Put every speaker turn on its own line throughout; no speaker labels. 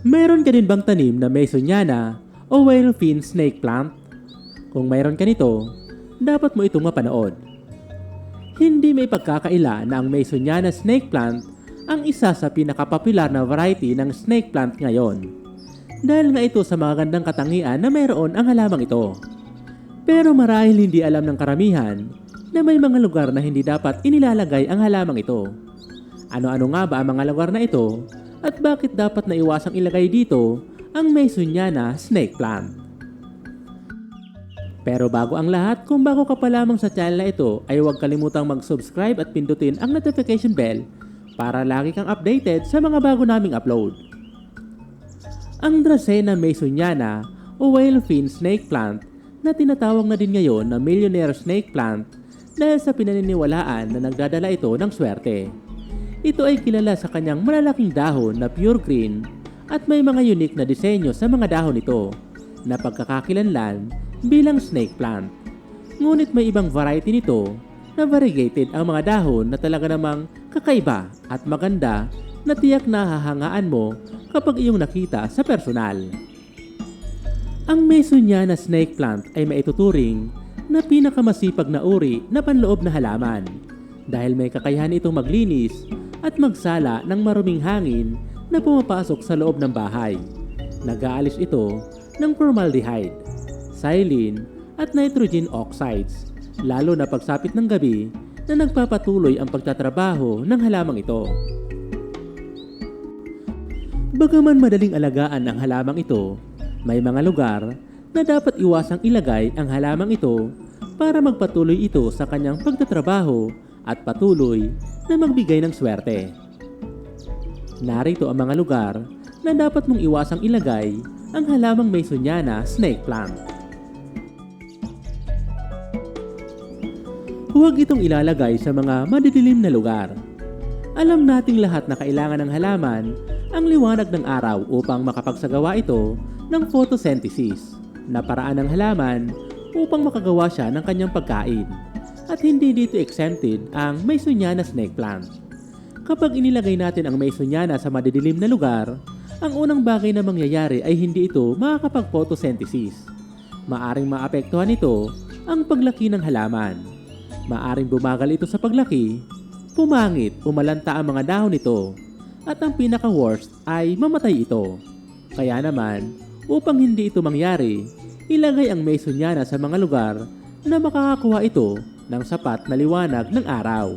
Meron ka din bang tanim na Masoniana o whale fin snake plant? Kung mayroon ka nito, dapat mo itong mapanood. Hindi may pagkakaila na ang Masoniana snake plant ang isa sa pinakapopular na variety ng snake plant ngayon. Dahil nga ito sa mga gandang katangian na mayroon ang halamang ito. Pero marahil hindi alam ng karamihan na may mga lugar na hindi dapat inilalagay ang halamang ito. Ano-ano nga ba ang mga lugar na ito at bakit dapat na iwasang ilagay dito ang Masoniana snake plant? Pero bago ang lahat, kung bago ka pa lamang sa channel na ito, ay huwag kalimutang mag-subscribe at pindutin ang notification bell para lagi kang updated sa mga bago naming upload. Ang Dracena masoniana o whale fin snake plant na tinatawag na din ngayon na millionaire snake plant dahil sa pinaniniwalaan na nagdadala ito ng swerte. Ito ay kilala sa kanyang malalaking dahon na pure green at may mga unique na disenyo sa mga dahon nito na pagkakakilanlan bilang snake plant. Ngunit may ibang variety nito na variegated ang mga dahon na talaga namang kakaiba at maganda na tiyak na hahangaan mo kapag iyong nakita sa personal. Ang Masoniana snake plant ay maituturing na pinakamasipag na uri na panloob na halaman dahil may kakayahan itong maglinis at magsala ng maruming hangin na pumapasok sa loob ng bahay. Nag-aalis ito ng formaldehyde, xylene at nitrogen oxides lalo na pagsapit ng gabi na nagpapatuloy ang pagtatrabaho ng halamang ito. Bagaman madaling alagaan ang halamang ito, may mga lugar na dapat iwasang ilagay ang halamang ito para magpatuloy ito sa kanyang pagtatrabaho at patuloy na magbigay ng swerte. Narito ang mga lugar na dapat mong iwasang ilagay ang halamang Masoniana snake plant. Huwag itong ilalagay sa mga madidilim na lugar. Alam nating lahat na kailangan ng halaman ang liwanag ng araw upang makapagsagawa ito ng photosynthesis na paraan ng halaman upang makagawa siya ng kanyang pagkain. At hindi dito exempted ang Masoniana snake plant. Kapag inilagay natin ang Masoniana sa madidilim na lugar, ang unang bagay na mangyayari ay hindi ito makakapag-photosynthesis. Maaring maapektuhan nito ang paglaki ng halaman. Maaring bumagal ito sa paglaki, pumangit o malanta ang mga dahon nito, at ang pinaka-worst ay mamatay ito. Kaya naman, upang hindi ito mangyari, ilagay ang Masoniana sa mga lugar na makakakuha ito ng sapat na liwanag ng araw.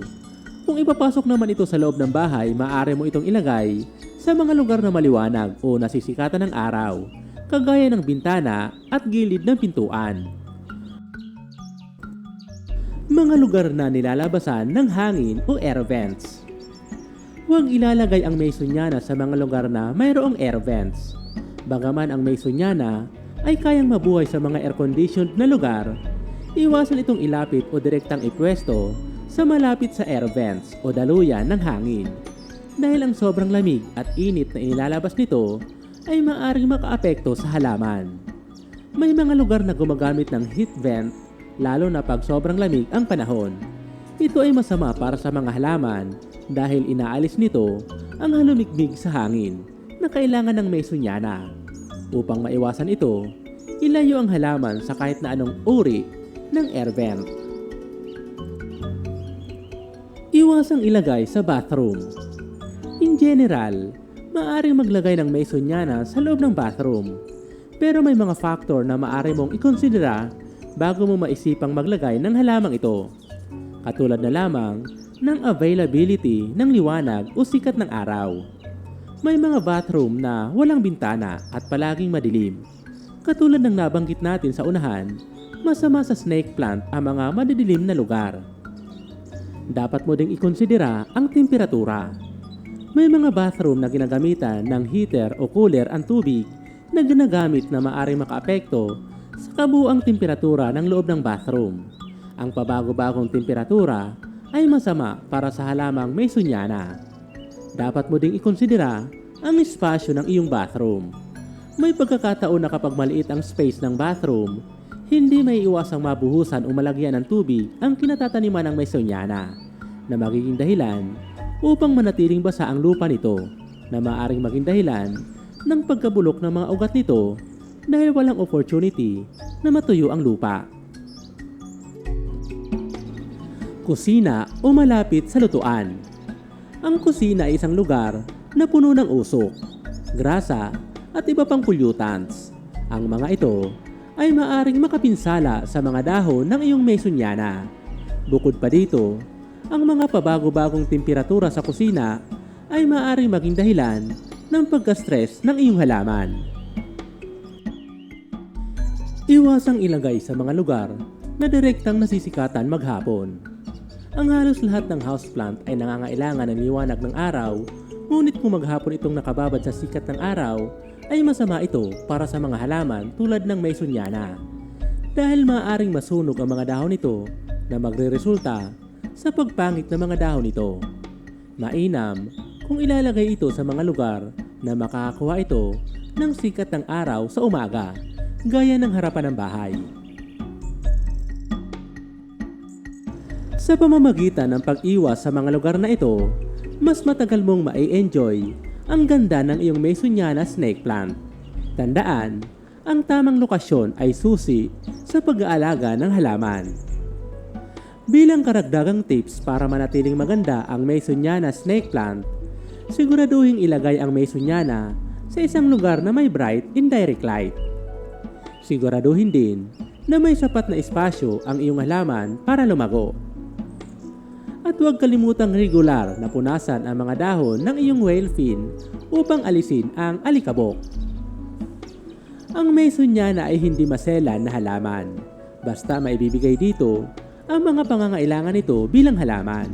Kung ipapasok naman ito sa loob ng bahay, maaari mo itong ilagay sa mga lugar na maliwanag o nasisikatan ng araw, kagaya ng bintana at gilid ng pintuan. Mga lugar na nilalabasan ng hangin o air vents. Huwag ilalagay ang Masoniana sa mga lugar na mayroong air vents. Bagaman ang Masoniana ay kayang mabuhay sa mga air-conditioned na lugar, iwasan itong ilapit o direktang ipwesto sa malapit sa air vents o daluyan ng hangin. Dahil ang sobrang lamig at init na inilalabas nito ay maaring makaapekto sa halaman. May mga lugar na gumagamit ng heat vent lalo na pag sobrang lamig ang panahon. Ito ay masama para sa mga halaman dahil inaalis nito ang halumigmig sa hangin na kailangan ng Masoniana. Upang maiwasan ito, ilayo ang halaman sa kahit na anong uri ng air vent. Iwasang ilagay sa bathroom. In general, maaring maglagay ng Masoniana sa loob ng bathroom. Pero may mga factor na maaari mong ikonsidera bago mo maisipang maglagay ng halamang ito. Katulad na lamang ng availability ng liwanag o sikat ng araw. May mga bathroom na walang bintana at palaging madilim. Katulad ng nabanggit natin sa unahan, masama sa snake plant ang mga madidilim na lugar. Dapat mo ding ikonsidera ang temperatura. May mga bathroom na ginagamitan ng heater o cooler ang tubig na ginagamit na maaring makaapekto sa kabuang temperatura ng loob ng bathroom. Ang pabago-bagong temperatura ay masama para sa halamang may sunyana. Dapat mo ding ikonsidera ang espasyo ng iyong bathroom. May pagkakataon na kapag maliit ang space ng bathroom, hindi may iwasang mabuhusan o malagyan ng tubig ang kinatataniman ng may sunyana na magiging dahilan upang manatiling basa ang lupa nito na maaring maging dahilan ng pagkabulok ng mga ugat nito dahil walang opportunity na matuyo ang lupa. Kusina o malapit sa lutuan. Ang kusina ay isang lugar na puno ng usok, grasa at iba pang pollutants. Ang mga ito ay maaring makapinsala sa mga dahon ng iyong mesonyana. Bukod pa dito, ang mga pabago-bagong temperatura sa kusina ay maaring maging dahilan ng pagka-stress ng iyong halaman. Iwasang ilagay sa mga lugar na direktang nasisikatan maghapon. Ang halos lahat ng houseplant ay nangangailangan ng liwanag ng araw, ngunit kung maghapon itong nakababad sa sikat ng araw, ay masama ito para sa mga halaman tulad ng mesonyana. Dahil maaaring masunog ang mga dahon nito na magre-resulta sa pagpangit ng mga dahon nito. Mainam kung ilalagay ito sa mga lugar na makakakuha ito ng sikat ng araw sa umaga, gaya ng harapan ng bahay. Sa pamamagitan ng pag-iwas sa mga lugar na ito, mas matagal mong mai-enjoy ang ganda ng iyong Masoniana snake plant. Tandaan, ang tamang lokasyon ay susi sa pag-aalaga ng halaman. Bilang karagdagang tips para manatiling maganda ang Masoniana snake plant, siguraduhin ilagay ang Masoniana sa isang lugar na may bright indirect light. Siguraduhin din na may sapat na espasyo ang iyong halaman para lumago. At huwag kalimutang regular na punasan ang mga dahon ng iyong whale fin upang alisin ang alikabok. Ang Masoniana ay hindi maselan na halaman. Basta maibibigay dito ang mga pangangailangan nito bilang halaman.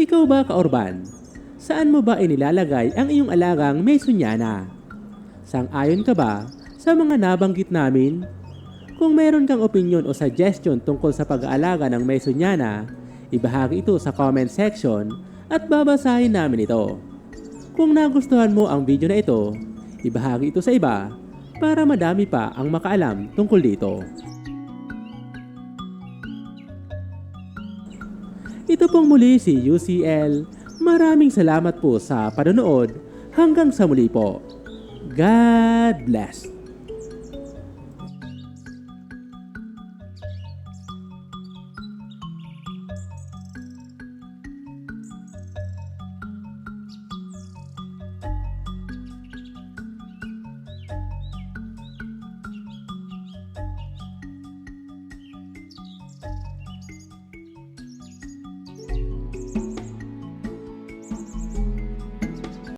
Ikaw ba, Kaorban? Saan mo ba inilalagay ang iyong alagang Masoniana? Sang-ayon ka ba sa mga nabanggit namin? Kung mayroon kang opinion o suggestion tungkol sa pag-aalaga ng Masoniana, ibahagi ito sa comment section at babasahin namin ito. Kung nagustuhan mo ang video na ito, ibahagi ito sa iba para madami pa ang makaalam tungkol dito. Ito pong muli si UCL. Maraming salamat po sa panonood. Hanggang sa muli po. God bless.